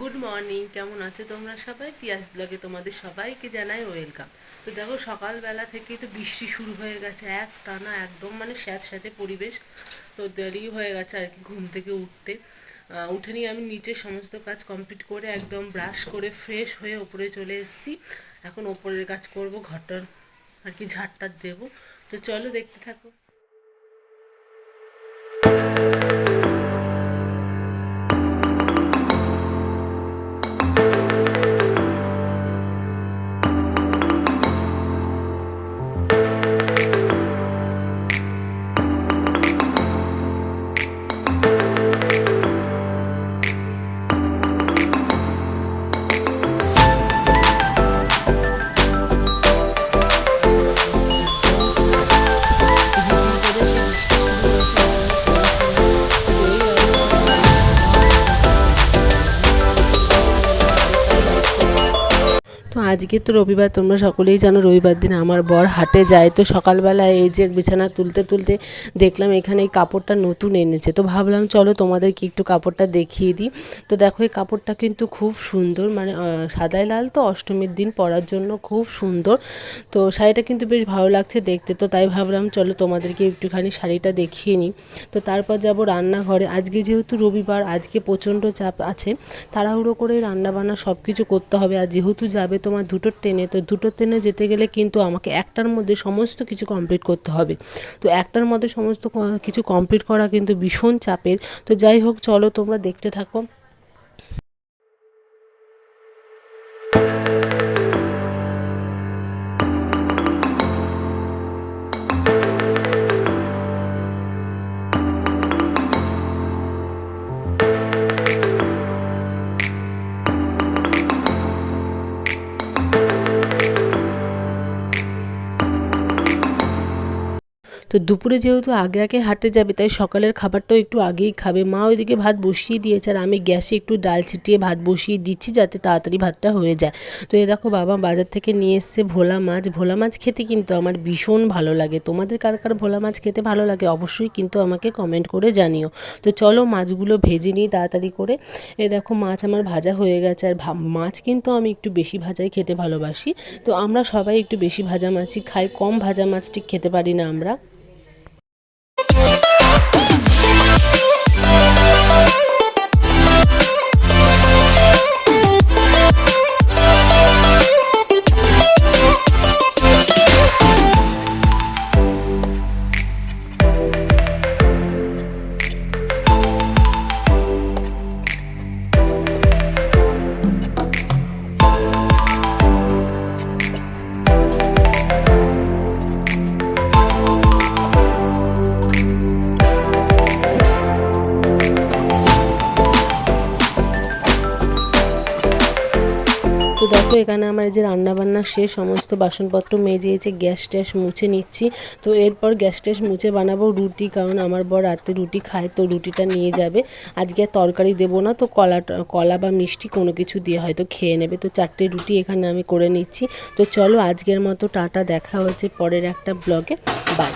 Good morning কেমন আছো তোমরা সবাই? পিয়াস ব্লগে তোমাদের সবাইকে জানাই ওয়েলকাম তো দেখো, সকালবেলা থেকেই তো বৃষ্টি শুরু হয়ে গেছে এক টানা একদম মানে স্যাঁত স্যাঁতে পরিবেশ। তো দেরি হয়ে গেছে আর কি ঘুম থেকে উঠতে। উঠে নিয়ে আমি নিচে সমস্ত কাজ কমপ্লিট করে একদম ব্রাশ করে ফ্রেশ হয়ে ওপরে চলে এসেছি। এখন ওপরের কাজ করব, ঘরটার আর কি ঝাড়টার দেবো। তো চলো দেখতে থাকো। তো আজকে তো রবিবার, তোমরা সকলেই জানো রবিবার দিন আমার বর হাটে যায়। তো সকালবেলা এই যে বিছানা তুলতে তুলতে দেখলাম এখানে এই কাপড়টা নতুন এনেছে। তো ভাবলাম চলো তোমাদেরকে একটু কাপড়টা দেখিয়ে দিই। তো দেখো এই কাপড়টা কিন্তু খুব সুন্দর মানে সাদাই লাল তো অষ্টমীর দিন পরার জন্য খুব সুন্দর। তো শাড়িটা কিন্তু বেশ ভালো লাগছে দেখতে। তো তাই ভাবলাম চলো তোমাদেরকে একটুখানি শাড়িটা দেখিয়ে নিই। তো তারপর যাব রান্নাঘরে। আজকে যেহেতু রবিবার, আজকে প্রচণ্ড চাপ আছে, তাড়াহুড়ো করে রান্নাবান্না সব কিছু করতে হবে। আর যেহেতু যাবে তোমার দুটো ট্রেনে, তো দুটো ট্রেনে যেতে গেলে কিন্তু আমাকে একটার মধ্যে সমস্ত কিছু কমপ্লিট করতে হবে। তো একটার মধ্যে সমস্ত কিছু কমপ্লিট করা কিন্তু ভীষণ চাপের। তো যাই হোক, চলো তোমরা দেখতে থাকো। তো দুপুরে যেহেতু আগে আগে হাটে যাবে, তাই সকালের খাবারটাও একটু আগেই খাবে। মা ওইদিকে ভাত বসিয়ে দিয়েছে আর আমি গ্যাসে একটু ডাল ছিটিয়ে ভাত বসিয়ে দিচ্ছি যাতে তাড়াতাড়ি ভাতটা হয়ে যায়। তো এ দেখো বাবা বাজার থেকে নিয়ে এসছে ভোলা মাছ। ভোলা মাছ খেতে কিন্তু আমার ভীষণ ভালো লাগে। তোমাদের কার কার ভোলা মাছ খেতে ভালো লাগে অবশ্যই কিন্তু আমাকে কমেন্ট করে জানিও। তো চলো মাছগুলো ভেজে নিই তাড়াতাড়ি করে। এ দেখো মাছ আমার ভাজা হয়ে গেছে আর মাছ কিন্তু আমি একটু বেশি ভাজাই খেতে ভালোবাসি। তো আমরা সবাই একটু বেশি ভাজা মাছই খাই, কম ভাজা মাছ ঠিক খেতে পারি না আমরা। তো দেখো, এখানে আমার যে রান্নাবান্না শেষ, সমস্ত বাসনপত্র মেজেছে গ্যাস ট্যাস মুছে নিচ্ছি। তো এরপর গ্যাস ট্যাস মুছে বানাবো রুটি, কারণ আমার বর রাতে রুটি খায়, তো রুটিটা নিয়ে যাবে। আজকে আর তরকারি দেবো না, তো কলাটা কলা বা মিষ্টি কোনো কিছু দিয়ে হয়তো খেয়ে নেবে। তো চারটে রুটি এখানে আমি করে নিচ্ছি। তো চলো আজকের মতো টাটা, দেখা হচ্ছে পরের একটা ব্লগে। বাই